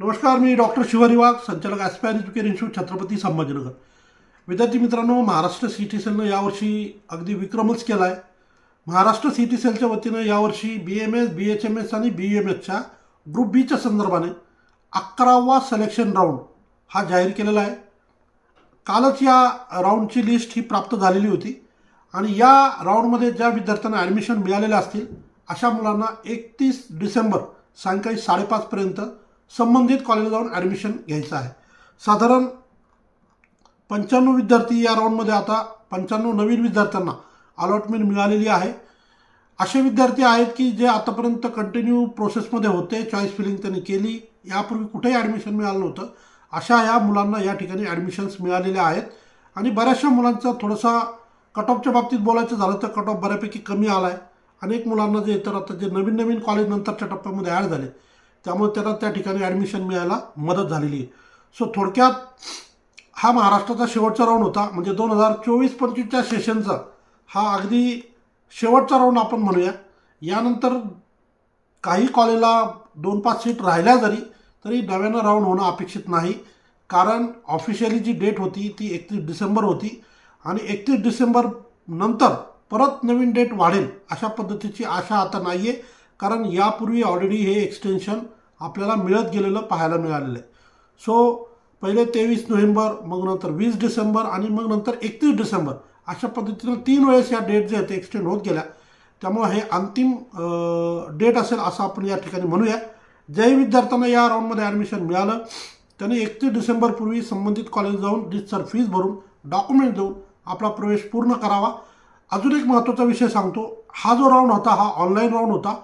नमस्कार मी डॉक्टर शिवारी वाघ संचालक aspire education institute Chhatrapati Sambhajinagar. विद्यार्थी मित्रांनो महाराष्ट्र सी टी सेलनं यावर्षी अगदी विक्रमच केला आहे महाराष्ट्र सी टी सेलच्या वतीनं यावर्षी B M S B H M S आणि बी एम एसच्या ग्रुप बीच्या संदर्भाने अकरावा सिलेक्शन राऊंड हा जाहीर केलेला आहे. कालच या राऊंडची लिस्ट ही प्राप्त झालेली होती आणि या राऊंडमध्ये ज्या विद्यार्थ्यांना ॲडमिशन मिळालेल्या असतील अशा मुलांना एकतीस डिसेंबर सायंकाळी साडेपाचपर्यंत संबंधित कॉलेज जाऊन ॲडमिशन घ्यायचं आहे. साधारण पंच्याण्णव विद्यार्थी या राऊंडमध्ये आता पंच्याण्णव नवीन विद्यार्थ्यांना अलॉटमेंट मिळालेली आहे. असे विद्यार्थी आहेत की जे आतापर्यंत कंटिन्यू प्रोसेसमध्ये होते चॉईस फिलिंग त्यांनी केली यापूर्वी कुठेही ॲडमिशन मिळालं नव्हतं. अशा या मुलांना या ठिकाणी ॲडमिशन्स मिळालेले आहेत. आणि बऱ्याचशा मुलांचा थोडासा कट ऑफच्या बाबतीत बोलायचं झालं तर कट ऑफ बऱ्यापैकी कमी आला आहे अनेक मुलांना जे तर आता जे नवीन नवीन कॉलेज नंतरच्या टप्प्यामध्ये ॲड झाले त्यामुळे त्यांना त्या ठिकाणी ॲडमिशन मिळायला मदत झालेली आहे. सो थोडक्यात हा महाराष्ट्राचा शेवटचा राऊंड होता. म्हणजे दोन हजार चोवीस पंचवीसच्या सेशनचा हा अगदी शेवटचा राऊंड आपण म्हणूया. यानंतर काही कॉलेजला दोन पाच सीट राहिल्या जरी तरी नव्यानं राऊंड होणं अपेक्षित नाही. कारण ऑफिशियली जी डेट होती ती एकतीस डिसेंबर होती. आणि एकतीस डिसेंबर नंतर परत नवीन डेट वाढेल अशा पद्धतीची आशा आता नाही आहे कारण यापूर्वी ऑलरेडी हे एक्सटेन्शन आपल्याला मिळत गेलेलं पाहायला मिळालेलं आहे. सो पहिले तेवीस नोव्हेंबर मग नंतर वीस डिसेंबर आणि मग नंतर एकतीस डिसेंबर अशा पद्धतीनं तीन वेळेस या डेट जे आहेत ते एक्सटेंड होत गेल्या. त्यामुळे हे अंतिम डेट असेल असं आपण या ठिकाणी म्हणूया. ज्याही विद्यार्थ्यांना या राऊंडमध्ये ॲडमिशन मिळालं. त्यांनी एकतीस डिसेंबरपूर्वी संबंधित कॉलेज जाऊन रितसर फीज भरून डॉक्युमेंट देऊन आपला प्रवेश पूर्ण करावा. अजून एक महत्त्वाचा विषय सांगतो. हा जो राऊंड होता हा ऑनलाईन राऊंड होता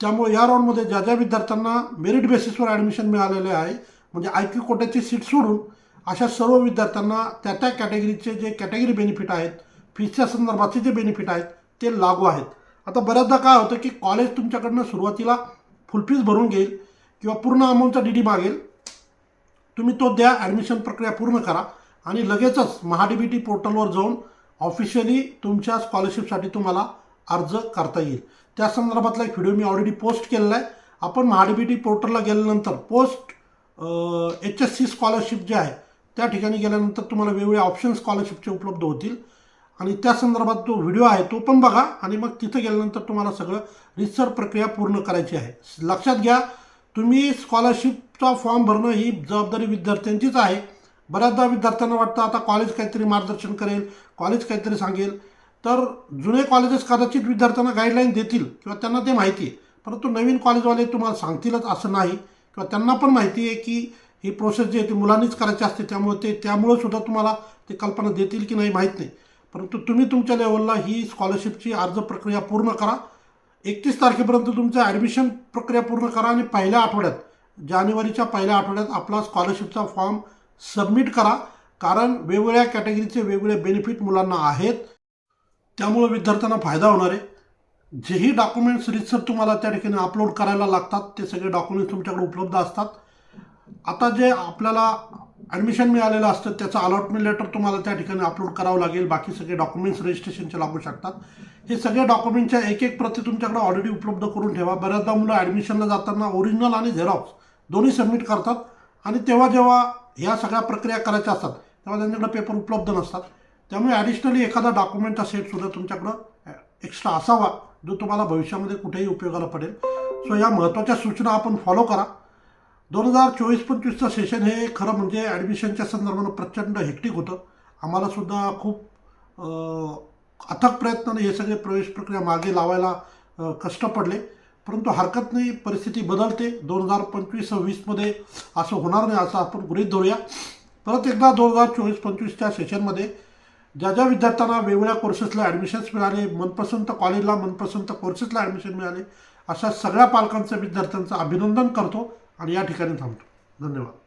त्यामुळे या राऊंडमध्ये ज्या ज्या विद्यार्थ्यांना मेरिट बेसिसवर ॲडमिशन मिळालेले आहे म्हणजे आय क्यू कोट्याची सीट सोडून अशा सर्व विद्यार्थ्यांना त्या त्या कॅटेगरीचे जे कॅटेगरी बेनिफिट आहेत फीसच्या संदर्भाचे जे बेनिफिट आहेत ते लागू आहेत. आता बऱ्याचदा काय होतं की कॉलेज तुमच्याकडनं सुरुवातीला फुल फीस भरून घेईल किंवा पूर्ण अमाऊंटचा डी डी मागेल. तुम्ही तो द्या ॲडमिशन प्रक्रिया पूर्ण करा आणि लगेचच महा बी टी पोर्टलवर जाऊन ऑफिशियली तुमच्या स्कॉलरशिपसाठी तुम्हाला अर्ज करता येईल. त्या संदर्भातला एक व्हिडिओ मी ऑलरेडी पोस्ट केलेला आहे. आपण महा टी पोर्टलला गेल्यानंतर post H S C scholarship जे आहे त्या ठिकाणी गेल्यानंतर तुम्हाला वेगवेगळे ऑप्शन स्कॉलरशिपचे उपलब्ध होतील. आणि त्या संदर्भात जो व्हिडिओ आहे तो पण बघा. आणि मग तिथं गेल्यानंतर तुम्हाला सगळं रिसर्च प्रक्रिया पूर्ण करायची आहे. लक्षात घ्या तुम्ही स्कॉलरशिपचा फॉर्म भरणं ही जबाबदारी विद्यार्थ्यांचीच आहे. बऱ्याचदा विद्यार्थ्यांना वाटतं आता कॉलेज काहीतरी मार्गदर्शन करेल कॉलेज काहीतरी सांगेल. तर जुने कॉलेजेस कदाचित विद्यार्थ्यांना गाईडलाईन देतील किंवा त्यांना ते माहिती आहे. परंतु नवीन कॉलेजवाले तुम्हाला सांगतीलच असं नाही किंवा त्यांना पण माहिती आहे की ही प्रोसेस जी आहे ती मुलांनीच करायची असते. त्यामुळे ते त्यामुळं सुद्धा तुम्हाला ते कल्पना देतील की नाही माहीत नाही. परंतु तुम्ही तुमच्या लेवलला ही स्कॉलरशिपची अर्ज प्रक्रिया पूर्ण करा. एकतीस तारखेपर्यंत तुमचं ॲडमिशन प्रक्रिया पूर्ण करा आणि पहिल्या आठवड्यात जानेवारीच्या पहिल्या आठवड्यात आपला स्कॉलरशिपचा फॉर्म सबमिट करा. कारण वेगवेगळ्या कॅटेगरीचे वेगवेगळे बेनिफिट मुलांना आहेत. त्यामुळं विद्यार्थ्यांना फायदा होणार आहे. जेही डॉक्युमेंट्स रितसर तुम्हाला त्या ठिकाणी अपलोड करायला लागतात ते सगळे डॉक्युमेंट्स तुमच्याकडे उपलब्ध असतात. आता जे आपल्याला ॲडमिशन मिळालेलं असतं त्याचं अलॉटमेंट लेटर तुम्हाला त्या ठिकाणी अपलोड करावं लागेल. बाकी सगळे डॉक्युमेंट्स रजिस्ट्रेशनचे लागू शकतात. हे सगळे डॉक्युमेंटच्या एक एक प्रती तुमच्याकडे ऑलरेडी उपलब्ध करून ठेवा. बऱ्याचदा मुलं ॲडमिशनला जाताना ओरिजिनल आणि झेरॉक्स दोन्ही सबमिट करतात. आणि तेव्हा जेव्हा ह्या सगळ्या प्रक्रिया करायच्या असतात तेव्हा त्यांच्याकडे पेपर उपलब्ध नसतात. त्यामुळे ॲडिशनली एखादा डॉक्युमेंटचा सेटसुद्धा तुमच्याकडं एक्स्ट्रा असावा जो तुम्हाला भविष्यामध्ये कुठेही उपयोगाला पडेल. सो या महत्त्वाच्या सूचना आपण फॉलो करा. दोन हजार चोवीस पंचवीसचं सेशन हे खरं म्हणजे ॲडमिशनच्या संदर्भानं प्रचंड हेक्टिक होतं. आम्हालासुद्धा खूप अथक प्रयत्नाने हे सगळे प्रवेश प्रक्रिया मागे लावायला कष्ट पडले. परंतु हरकत नाही परिस्थिती बदलते. दोन हजार पंचवीस वीसमध्ये असं होणार नाही असं आपण गृहीत धरूया. परत एकदा दोन हजार चोवीस पंचवीसच्या सेशनमध्ये ज्या ज्या विद्यार्थ्यांना वेगवेगळ्या कोर्सेसला ॲडमिशन्स मिळाले मनपसंत कॉलेजला मनपसंत कोर्सेसला ॲडमिशन मिळाले अशा सगळ्या पालकांचं विद्यार्थ्यांचं अभिनंदन करतो आणि या ठिकाणी थांबतो. धन्यवाद.